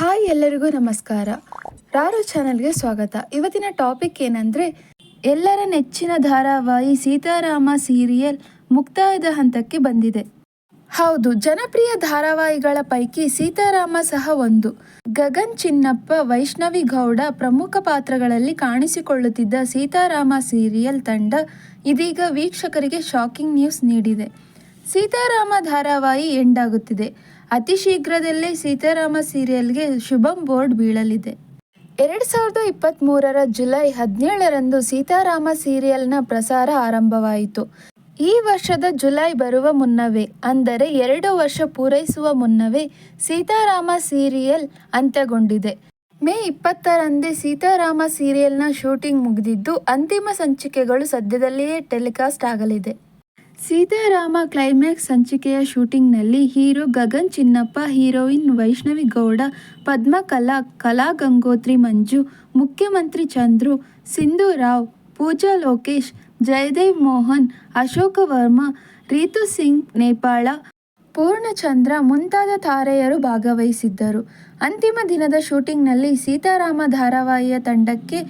Hi ಎಲ್ಲರಿಗೂ ನಮಸ್ಕಾರ. ರಾರು ಚಾನಲ್ಗೆ ಸ್ವಾಗತ. ಇವತ್ತಿನ ಟಾಪಿಕ್ ಏನಂದರೆ, ಎಲ್ಲರ ನೆಚ್ಚಿನ ಧಾರಾವಾಹಿ ಸೀತಾರಾಮ ಸೀರಿಯಲ್ ಮುಕ್ತಾಯದ ಹಂತಕ್ಕೆ ಬಂದಿದೆ. ಹೌದು, ಜನಪ್ರಿಯ ಧಾರಾವಾಹಿಗಳ ಪೈಕಿ ಸೀತಾರಾಮ ಸಹ ಒಂದು. ಗಗನ್ ಚಿನ್ನಪ್ಪ, ವೈಷ್ಣವಿ ಗೌಡ ಪ್ರಮುಖ ಪಾತ್ರಗಳಲ್ಲಿ ಕಾಣಿಸಿಕೊಳ್ಳುತ್ತಿದ್ದ ಸೀತಾರಾಮ ಸೀರಿಯಲ್ ತಂಡ ಇದೀಗ ವೀಕ್ಷಕರಿಗೆ ಶಾಕಿಂಗ್ ನ್ಯೂಸ್ ನೀಡಿದೆ. ಸೀತಾರಾಮ ಧಾರಾವಾಹಿ ಎಂಡ್ ಆಗುತ್ತಿದೆ ಅತಿ ಶೀಘ್ರದಲ್ಲೇ ಸೀತಾರಾಮ ಸೀರಿಯಲ್ಗೆ ಶುಭಂ ಬೋರ್ಡ್ ಬೀಳಲಿದೆ. ಎರಡು ಸಾವಿರದ ಇಪ್ಪತ್ತ್ಮೂರರ ಜುಲೈ ಹದಿನೇಳರಂದು ಸೀತಾರಾಮ ಸೀರಿಯಲ್ನ ಪ್ರಸಾರ ಆರಂಭವಾಯಿತು. ಈ ವರ್ಷದ ಜುಲೈ ಬರುವ ಮುನ್ನವೇ, ಅಂದರೆ ಎರಡು ವರ್ಷ ಪೂರೈಸುವ ಮುನ್ನವೇ ಸೀತಾರಾಮ ಸೀರಿಯಲ್ ಅಂತ್ಯಗೊಂಡಿದೆ. ಮೇ ಇಪ್ಪತ್ತರಂದೇ ಸೀತಾರಾಮ ಸೀರಿಯಲ್ನ ಶೂಟಿಂಗ್ ಮುಗಿದಿದ್ದು, ಅಂತಿಮ ಸಂಚಿಕೆಗಳು ಸದ್ಯದಲ್ಲಿಯೇ ಟೆಲಿಕಾಸ್ಟ್ ಆಗಲಿದೆ. ಸೀತಾರಾಮ ಕ್ಲೈಮ್ಯಾಕ್ಸ್ ಸಂಚಿಕೆಯ ಶೂಟಿಂಗ್ನಲ್ಲಿ ಹೀರೋ ಗಗನ್ ಚಿನ್ನಪ್ಪ, ಹೀರೋಯಿನ್ ವೈಷ್ಣವಿ ಗೌಡ ಪದ್ಮಕಲಾ ಕಲಾ ಗಂಗೋತ್ರಿ ಮಂಜು, ಮುಖ್ಯಮಂತ್ರಿ ಚಂದ್ರು, ಸಿಂಧು ರಾವ್, ಪೂಜಾ ಲೋಕೇಶ್, ಜಯದೇವ್ ಮೋಹನ್, ಅಶೋಕ ವರ್ಮ, ರೀತು ಸಿಂಗ್ ನೇಪಾಳ, ಪೂರ್ಣಚಂದ್ರ ಮುಂತಾದ ತಾರೆಯರು ಭಾಗವಹಿಸಿದ್ದರು. ಅಂತಿಮ ದಿನದ ಶೂಟಿಂಗ್ನಲ್ಲಿ ಸೀತಾರಾಮ ಧಾರಾವಾಹಿಯ ತಂಡಕ್ಕೆ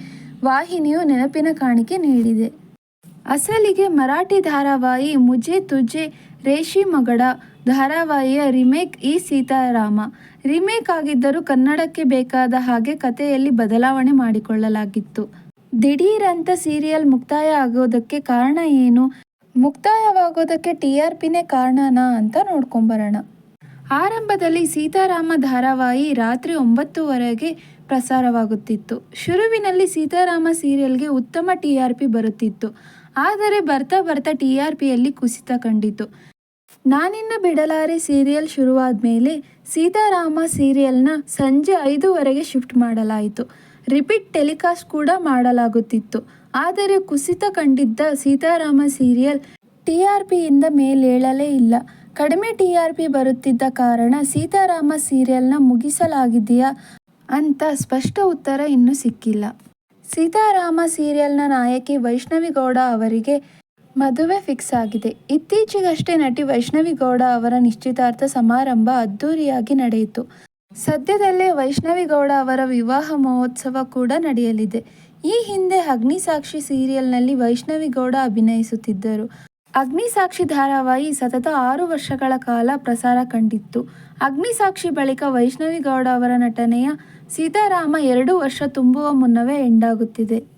ವಾಹಿನಿಯು ನೆನಪಿನ ಕಾಣಿಕೆ ನೀಡಿದೆ. ಅಸಲಿಗೆ ಮರಾಠಿ ಧಾರಾವಾಹಿ ಮುಜೆ ತುಜೆ ರೇಷಿ ಮಗಡ ಧಾರಾವಾಹಿಯ ರಿಮೇಕ್ ಈ ಸೀತಾರಾಮ. ರಿಮೇಕ್ ಆಗಿದ್ದರೂ ಕನ್ನಡಕ್ಕೆ ಬೇಕಾದ ಹಾಗೆ ಕಥೆಯಲ್ಲಿ ಬದಲಾವಣೆ ಮಾಡಿಕೊಳ್ಳಲಾಗಿತ್ತು. ದಿಢೀರಂತ ಸೀರಿಯಲ್ ಮುಕ್ತಾಯ ಆಗೋದಕ್ಕೆ ಕಾರಣ ಏನು? ಮುಕ್ತಾಯವಾಗೋದಕ್ಕೆ ಟಿ ಆರ್ ಪಿನೇ ಕಾರಣನಾ ಅಂತ ನೋಡ್ಕೊಂಬರೋಣ. ಆರಂಭದಲ್ಲಿ ಸೀತಾರಾಮ ಧಾರಾವಾಹಿ ರಾತ್ರಿ ಒಂಬತ್ತುವರೆಗೆ ಪ್ರಸಾರವಾಗುತ್ತಿತ್ತು. ಶುರುವಿನಲ್ಲಿ ಸೀತಾರಾಮ ಸೀರಿಯಲ್ಗೆ ಉತ್ತಮ ಟಿ ಆರ್ ಪಿ ಬರುತ್ತಿತ್ತು. ಆದರೆ ಬರ್ತಾ ಬರ್ತಾ ಟಿ ಆರ್ ಪಿಯಲ್ಲಿ ಕುಸಿತ ಕಂಡಿತು. ನಾನಿನ್ನ ಬಿಡಲಾರೆ ಸೀರಿಯಲ್ ಶುರುವಾದ ಮೇಲೆ ಸೀತಾರಾಮ ಸೀರಿಯಲ್ನ ಸಂಜೆ ಐದುವರೆಗೆ ಶಿಫ್ಟ್ ಮಾಡಲಾಯಿತು. ರಿಪೀಟ್ ಟೆಲಿಕಾಸ್ಟ್ ಕೂಡ ಮಾಡಲಾಗುತ್ತಿತ್ತು. ಆದರೆ ಕುಸಿತ ಕಂಡಿದ್ದ ಸೀತಾರಾಮ ಸೀರಿಯಲ್ ಟಿ ಆರ್ ಪಿಯಿಂದ ಮೇಲೇಳಲೇ ಇಲ್ಲ. ಕಡಿಮೆ ಟಿ ಆರ್ ಪಿ ಬರುತ್ತಿದ್ದ ಕಾರಣ ಸೀತಾರಾಮ ಸೀರಿಯಲ್ನ ಮುಗಿಸಲಾಗಿದೆಯಾ ಅಂತ ಸ್ಪಷ್ಟ ಉತ್ತರ ಇನ್ನೂ ಸಿಕ್ಕಿಲ್ಲ. ಸೀತಾರಾಮ ಸೀರಿಯಲ್ನ ನಾಯಕಿ ವೈಷ್ಣವಿ ಗೌಡ ಅವರಿಗೆ ಮದುವೆ ಫಿಕ್ಸ್ ಆಗಿದೆ. ಇತ್ತೀಚೆಗಷ್ಟೇ ನಟಿ ವೈಷ್ಣವಿ ಗೌಡ ಅವರ ನಿಶ್ಚಿತಾರ್ಥ ಸಮಾರಂಭ ಅದ್ದೂರಿಯಾಗಿ ನಡೆಯಿತು. ಸದ್ಯದಲ್ಲೇ ವೈಷ್ಣವಿ ಗೌಡ ಅವರ ವಿವಾಹ ಮಹೋತ್ಸವ ಕೂಡ ನಡೆಯಲಿದೆ. ಈ ಹಿಂದೆ ಅಗ್ನಿಸಾಕ್ಷಿ ಸೀರಿಯಲ್ನಲ್ಲಿ ವೈಷ್ಣವಿ ಗೌಡ ಅಭಿನಯಿಸುತ್ತಿದ್ದರು. ಅಗ್ನಿಸಾಕ್ಷಿ ಧಾರಾವಾಹಿ ಸತತ ಆರು ವರ್ಷಗಳ ಕಾಲ ಪ್ರಸಾರ ಕಂಡಿತ್ತು. ಅಗ್ನಿಸಾಕ್ಷಿ ಬಳಿಕ ವೈಷ್ಣವಿ ಗೌಡ ಅವರ ನಟನೆಯ ಸೀತಾರಾಮ ಎರಡು ವರ್ಷ ತುಂಬುವ ಮುನ್ನವೇ ಎಂಡಾಗುತ್ತಿದೆ.